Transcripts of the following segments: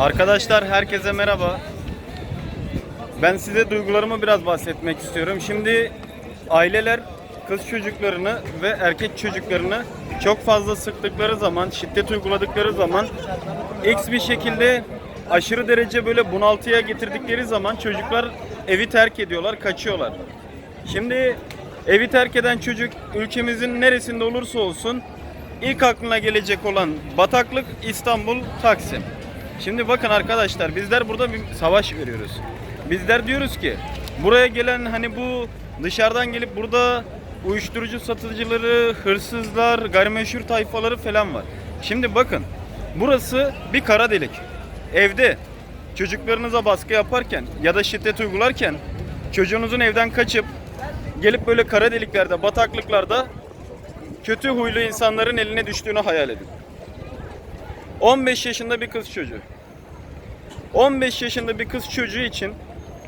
Arkadaşlar herkese merhaba. Ben size duygularımı biraz bahsetmek istiyorum. Şimdi aileler kız çocuklarını ve erkek çocuklarını çok fazla sıktıkları zaman, şiddet uyguladıkları zaman X bir şekilde aşırı derece böyle bunaltıya getirdikleri zaman çocuklar evi terk ediyorlar, kaçıyorlar. Şimdi evi terk eden çocuk ülkemizin neresinde olursa olsun ilk aklına gelecek olan bataklık İstanbul, Taksim. Şimdi bakın arkadaşlar bizler burada bir savaş veriyoruz. Bizler diyoruz ki buraya gelen hani bu dışarıdan gelip burada uyuşturucu satıcıları, hırsızlar, gayrimeşhur tayfaları falan var. Şimdi bakın burası bir kara delik. Evde çocuklarınıza baskı yaparken ya da şiddet uygularken çocuğunuzun evden kaçıp gelip böyle kara deliklerde, bataklıklarda kötü huylu insanların eline düştüğünü hayal edin. 15 yaşında bir kız çocuğu. 15 yaşında bir kız çocuğu için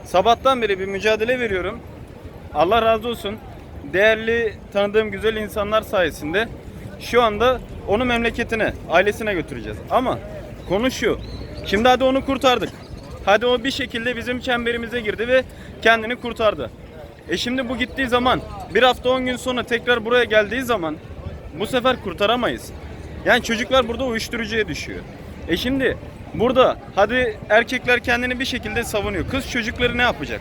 sabahtan beri bir mücadele veriyorum. Allah razı olsun. Değerli tanıdığım güzel insanlar sayesinde şu anda onu memleketine, ailesine götüreceğiz. Ama konu şu. Şimdi hadi onu kurtardık. Hadi o bir şekilde bizim çemberimize girdi ve kendini kurtardı. E şimdi bu gittiği zaman bir hafta 10 gün sonra tekrar buraya geldiği zaman bu sefer kurtaramayız. Yani çocuklar burada uyuşturucuya düşüyor. E şimdi burada hadi erkekler kendini bir şekilde savunuyor. Kız çocukları ne yapacak?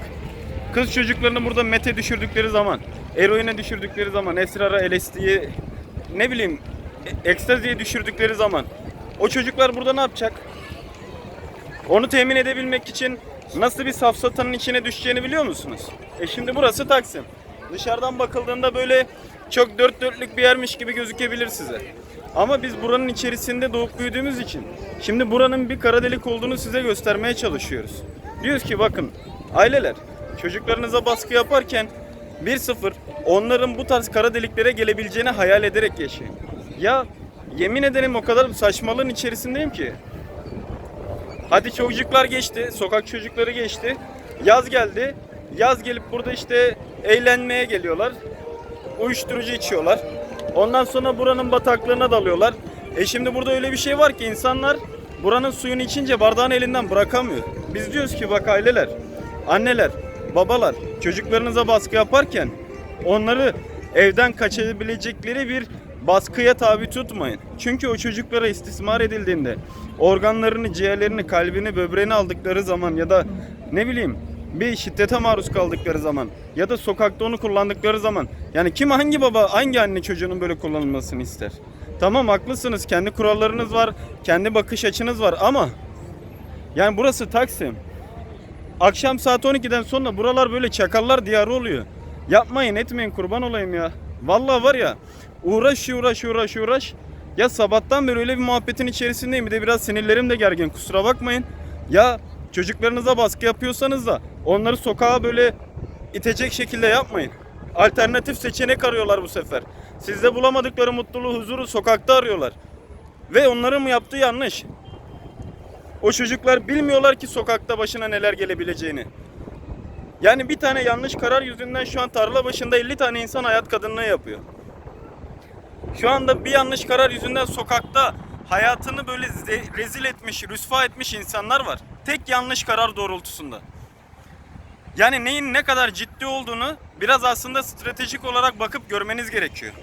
Kız çocuklarını burada mete düşürdükleri zaman, eroine düşürdükleri zaman, esrara, LSD'ye ne bileyim ekstaziye düşürdükleri zaman o çocuklar burada ne yapacak? Onu temin edebilmek için nasıl bir safsatanın içine düşeceğini biliyor musunuz? E şimdi burası Taksim. Dışarıdan bakıldığında böyle çok dört dörtlük bir yermiş gibi gözükebilir size. Ama biz buranın içerisinde doğup büyüdüğümüz için şimdi buranın bir kara delik olduğunu size göstermeye çalışıyoruz. Diyoruz ki bakın aileler çocuklarınıza baskı yaparken 1-0 onların bu tarz kara deliklere gelebileceğini hayal ederek yaşayın. Ya yemin ederim o kadar saçmalığın içerisindeyim ki. Hadi çocuklar geçti, sokak çocukları geçti. Yaz geldi. Yaz gelip burada işte eğlenmeye geliyorlar. Uyuşturucu içiyorlar. Ondan sonra buranın bataklığına dalıyorlar. E şimdi burada öyle bir şey var ki insanlar buranın suyunu içince bardağın elinden bırakamıyor. Biz diyoruz ki bak aileler, anneler, babalar çocuklarınıza baskı yaparken onları evden kaçabilecekleri bir baskıya tabi tutmayın. Çünkü o çocuklara istismar edildiğinde organlarını, ciğerlerini, kalbini, böbreğini aldıkları zaman ya da ne bileyim bir şiddete maruz kaldıkları zaman ya da sokakta onu kullandıkları zaman yani kim hangi baba hangi anne çocuğunun böyle kullanılmasını ister? Tamam haklısınız kendi kurallarınız var kendi bakış açınız var ama yani burası Taksim. Akşam saat 12'den sonra buralar böyle çakallar diyarı oluyor. Yapmayın etmeyin kurban olayım ya. Vallahi var ya uğraş uğraş uğraş uğraş. Ya sabahtan beri öyle bir muhabbetin içerisindeyim. Bir de biraz sinirlerim de gergin kusura bakmayın. Ya çocuklarınıza baskı yapıyorsanız da onları sokağa böyle itecek şekilde yapmayın. Alternatif seçenek arıyorlar bu sefer. Sizde bulamadıkları mutluluğu, huzuru sokakta arıyorlar. Ve onların mı yaptığı yanlış. O çocuklar bilmiyorlar ki sokakta başına neler gelebileceğini. Yani bir tane yanlış karar yüzünden şu an tarla başında 50 tane insan hayat kadınlığı yapıyor. Şu anda bir yanlış karar yüzünden sokakta hayatını böyle rezil etmiş, rüsva etmiş insanlar var. Tek yanlış karar doğrultusunda. Yani neyin ne kadar ciddi olduğunu biraz aslında stratejik olarak bakıp görmeniz gerekiyor.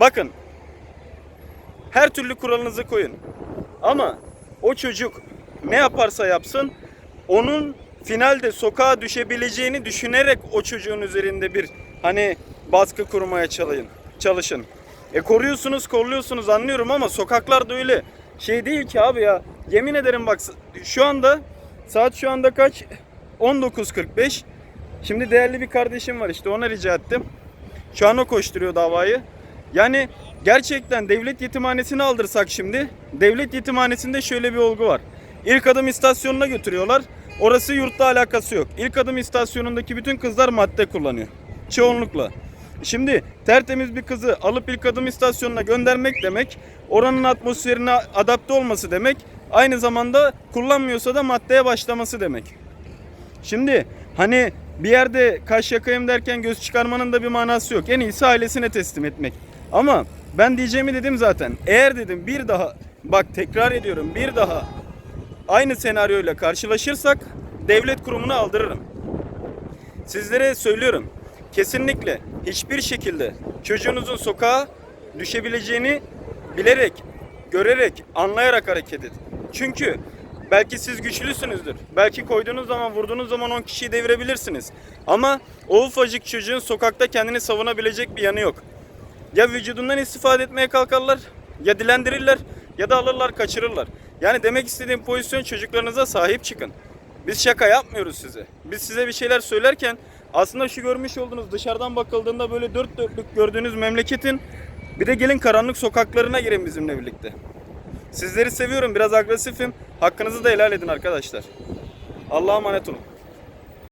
Bakın. Her türlü kuralınızı koyun. Ama o çocuk ne yaparsa yapsın onun finalde sokağa düşebileceğini düşünerek o çocuğun üzerinde bir hani baskı kurmaya çalışın. Çalışın. E koruyorsunuz, kolluyorsunuz anlıyorum ama sokaklarda öyle şey değil ki abi ya. Yemin ederim bak şu anda saat şu anda kaç? 19.45. Şimdi değerli bir kardeşim var işte ona rica ettim. Şu an o koşturuyor davayı. Yani gerçekten devlet yetimhanesini aldırsak şimdi. Devlet yetimhanesinde şöyle bir olgu var. İlk adım istasyonuna götürüyorlar. Orası yurtla alakası yok. İlk adım istasyonundaki bütün kızlar madde kullanıyor. Çoğunlukla. Şimdi tertemiz bir kızı alıp ilk adım istasyonuna göndermek demek, oranın atmosferine adapte olması demek, aynı zamanda kullanmıyorsa da maddeye başlaması demek. Şimdi hani bir yerde kaş yakayım derken göz çıkarmanın da bir manası yok. En iyisi ailesine teslim etmek. Ama ben diyeceğimi dedim zaten. Eğer dedim bir daha bak tekrar ediyorum bir daha aynı senaryoyla karşılaşırsak devlet kurumunu aldırırım. Sizlere söylüyorum. Kesinlikle hiçbir şekilde çocuğunuzun sokağa düşebileceğini bilerek, görerek, anlayarak hareket edin. Çünkü belki siz güçlüsünüzdür. Belki koyduğunuz zaman, vurduğunuz zaman 10 kişiyi devirebilirsiniz. Ama o ufacık çocuğun sokakta kendini savunabilecek bir yanı yok. Ya vücudundan istifade etmeye kalkarlar, ya dilendirirler ya da alırlar kaçırırlar. Yani demek istediğim pozisyon çocuklarınıza sahip çıkın. Biz şaka yapmıyoruz size. Biz size bir şeyler söylerken aslında şu görmüş olduğunuz dışarıdan bakıldığında böyle dört dörtlük gördüğünüz memleketin bir de gelin karanlık sokaklarına girin bizimle birlikte. Sizleri seviyorum. Biraz agresifim. Hakkınızı da helal edin arkadaşlar. Allah'a emanet olun.